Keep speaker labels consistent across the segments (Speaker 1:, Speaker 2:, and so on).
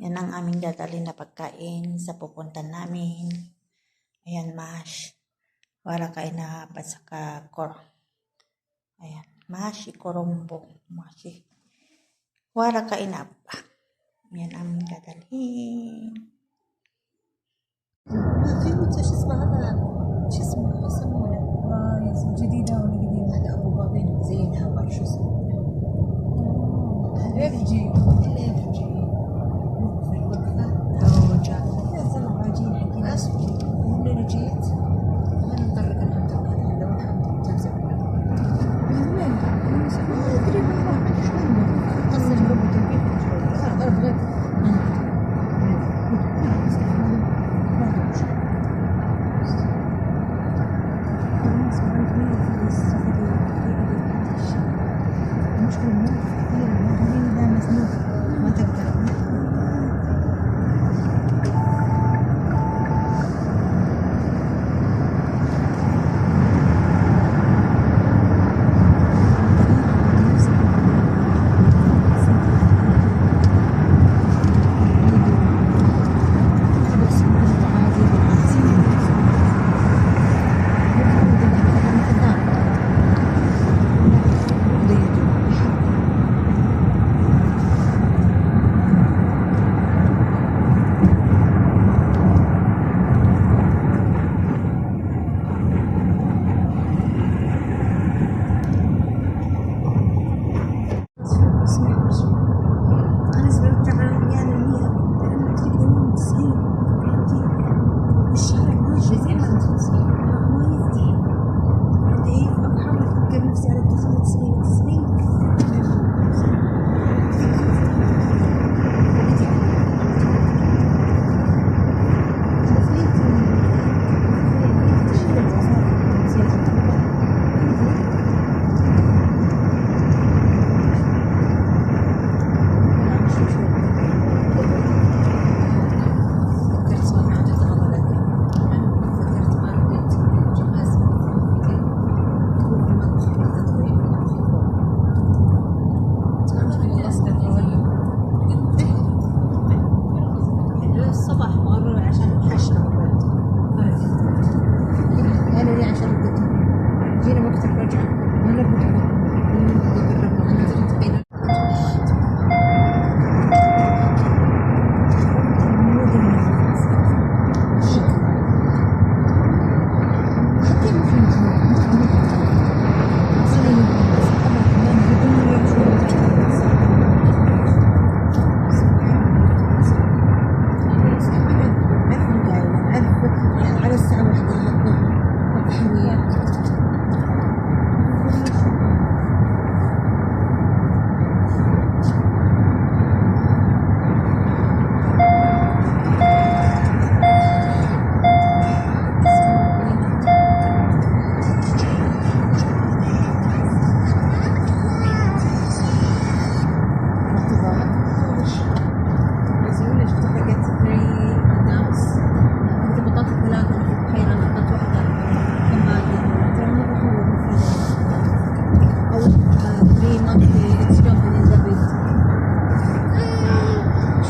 Speaker 1: Yan ang aming dadalhin na pagkain sa pupuntan namin. Ayan, mash. Wala kain na pa sa kor. Ayan, mash ikorombo. Mash. Wala kain na pa. Yan ang aming dadalhin.
Speaker 2: في بنت شو اسمها هذا شو اسمه يسمونه آه جديدة ولا قديمة هذا أبو بابين زينها ما شو اسمه ريفجي Sebagai.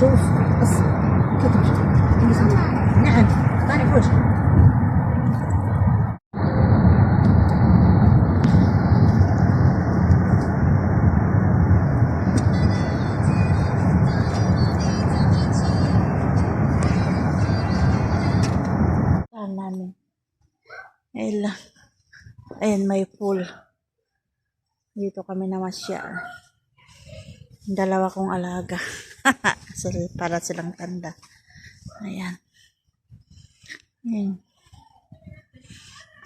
Speaker 2: شوف قصة كتبت نعم طالع في وجهي
Speaker 1: Saan namin? Ayun lang. Ayan, may pool. Dito kami namasyal. Dalawa kong alaga. Sil- Para silang tanda. Ayan. Ayan.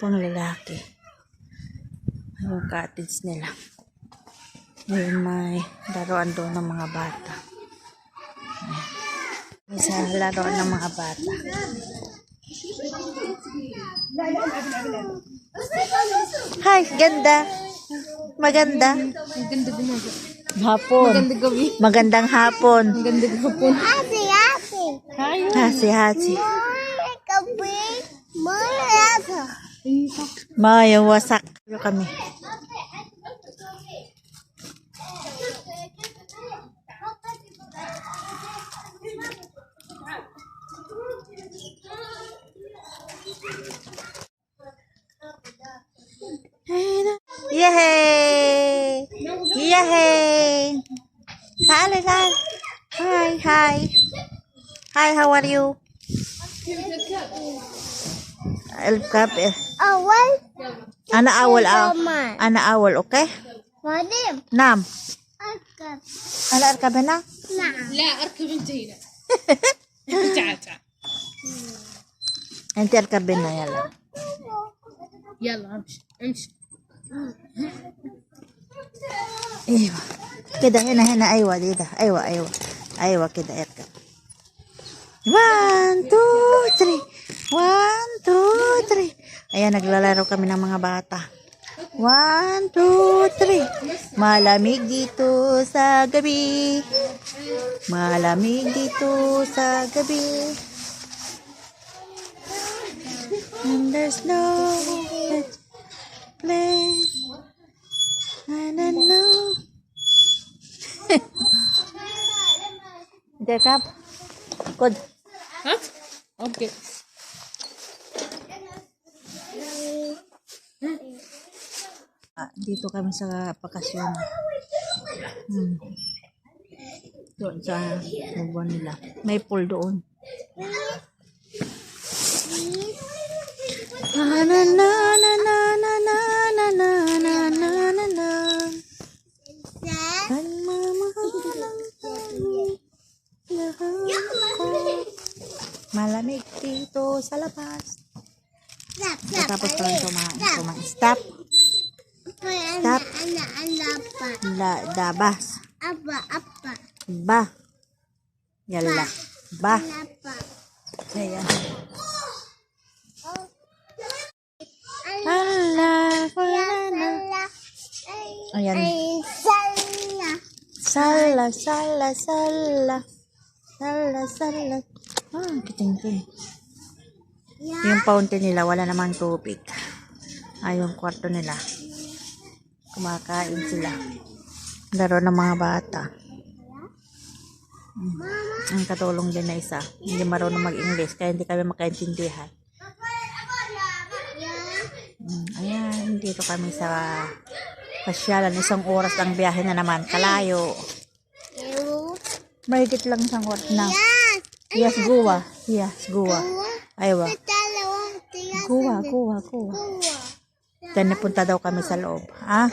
Speaker 1: Pang lalaki. Yung cottage nila. Ngayon may laruan doon ng mga bata. Ayan. May sa laruan ng mga bata. Hi, ganda. Maganda.
Speaker 2: Ang ganda gumaga.
Speaker 1: Hapon.
Speaker 2: Magandang gabi.
Speaker 1: Magandang hapon.
Speaker 2: Magandang
Speaker 3: hapon. Hasi,
Speaker 1: hasi. Hasi,
Speaker 3: hasi. Gabi.
Speaker 1: Mayawasak. Mayawasak. kami. Yehey! Yehey! تعالي تعالي
Speaker 3: هاي
Speaker 1: هاي هاي هاو
Speaker 3: ار يو الكاب اول
Speaker 1: أنا اول أنا اول أوكي
Speaker 3: مريم
Speaker 1: نعم
Speaker 3: اركب
Speaker 1: أنا اركب هنا
Speaker 3: نعم
Speaker 4: لا اركب انت هنا تعال تعال
Speaker 1: انت اركب هنا يلا
Speaker 4: يلا امشي امشي
Speaker 1: أيوة كده هنا هنا أيوة دي ده أيوة أيوة أيوة كده اركب One, two, three. One, two, three. Ayan, naglalaro kami ng mga bata. One, two, three. Malamig dito sa gabi. Malamig dito sa gabi. And there's no let's play. Anano. Jacob. Good.
Speaker 4: Huh? Okay.
Speaker 1: Ah, dito kami sa pakasyon. Hmm. Doon sa buwan nila. May pool doon. Ah, na, na, na, na. malamig dito sa labas.
Speaker 3: Stop, stop,
Speaker 1: Tapos parang kumain. Kumain. Stop. Stop. La, daba.
Speaker 3: Aba, apa.
Speaker 1: Ba. Yalla. Ba. Ayan. Allah, Allah. Ayan. Sala, sala, sala. Sala, sala. Ah, kiting-kiting. Yung fountain nila, wala namang tubig. Ay, yung kwarto nila. Kumakain sila. Laro ng mga bata. Mm. Ang katulong din na isa. Hindi marunong mag-English, kaya hindi kami makaintindihan. Mm, ayan, dito kami sa pasyalan. Isang oras ang biyahe na naman. Kalayo. Mahigit lang isang oras na.
Speaker 3: Yes.
Speaker 1: Yes, guwa. Yes, guwa. Aywa. Guwa, guwa, guwa. Then napunta daw kami sa loob. Ah?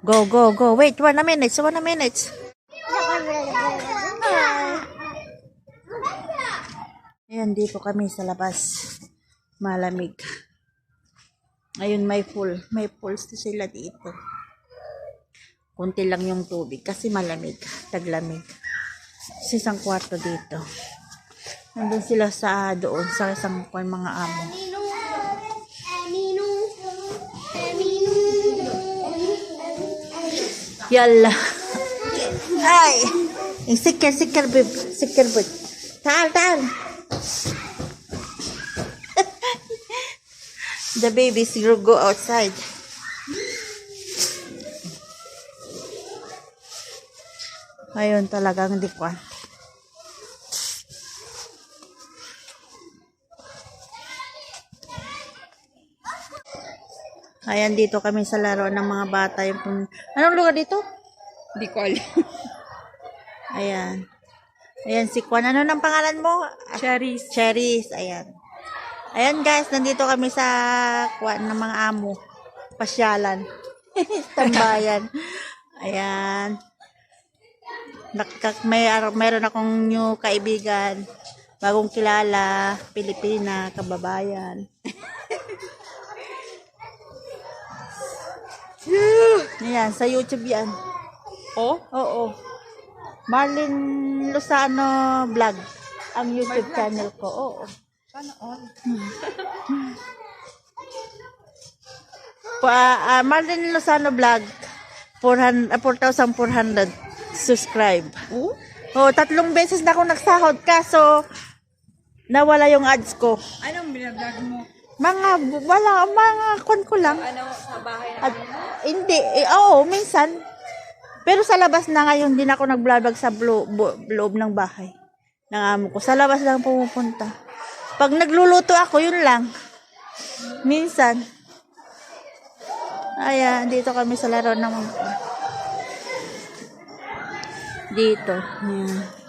Speaker 3: Go,
Speaker 1: Go,
Speaker 3: go.
Speaker 1: Wait, one a minute. One a minute. Ayan, dito kami sa labas. Malamig. Ayun, may pool. May pools na sila dito. Kunti lang yung tubig kasi malamig. Taglamig. Sa isang kwarto dito. Nandun sila sa doon sa isang kwan mga amo. Yalla. Ay. Sikir, sikir, bib. Sikir, bib. Taal, taal. The babies will go outside. Ayun talagang di ko. Ayan, dito kami sa laro ng mga bata. Yung pun- Anong lugar dito?
Speaker 4: Hindi ko alam.
Speaker 1: Ayan. Ayan, si Kwan. Ano nang pangalan mo?
Speaker 4: Cherries.
Speaker 1: Cherries. Ayan. Ayan guys, nandito kami sa Kwan ng mga amo. Pasyalan. Tambayan. Ayan. Nakak may meron akong new kaibigan. Bagong kilala, Pilipina, kababayan. Ayan, sa YouTube yan.
Speaker 4: Oh?
Speaker 1: Oo. Marlin Lozano Vlog. Ang YouTube channel ko. Oo.
Speaker 4: Sana all.
Speaker 1: Pa, ah, Marlin Lozano Vlog. 400, ah, 4,400 subscribe.
Speaker 4: Oh?
Speaker 1: Oh, tatlong beses na ako nagsahod kaso nawala yung ads ko.
Speaker 4: Anong binablog mo?
Speaker 1: Mga, wala, mga kwan ko lang.
Speaker 4: Ano, sa bahay
Speaker 1: At, hindi, eh, oo, minsan. Pero sa labas na ngayon, din ako nag-vlog sa blo- bo- loob ng bahay. Ng amo ko. Sa labas lang pumupunta. Pag nagluluto ako, yun lang. Minsan. Ayan, dito kami sa laro ng mga... Dito. Ayan.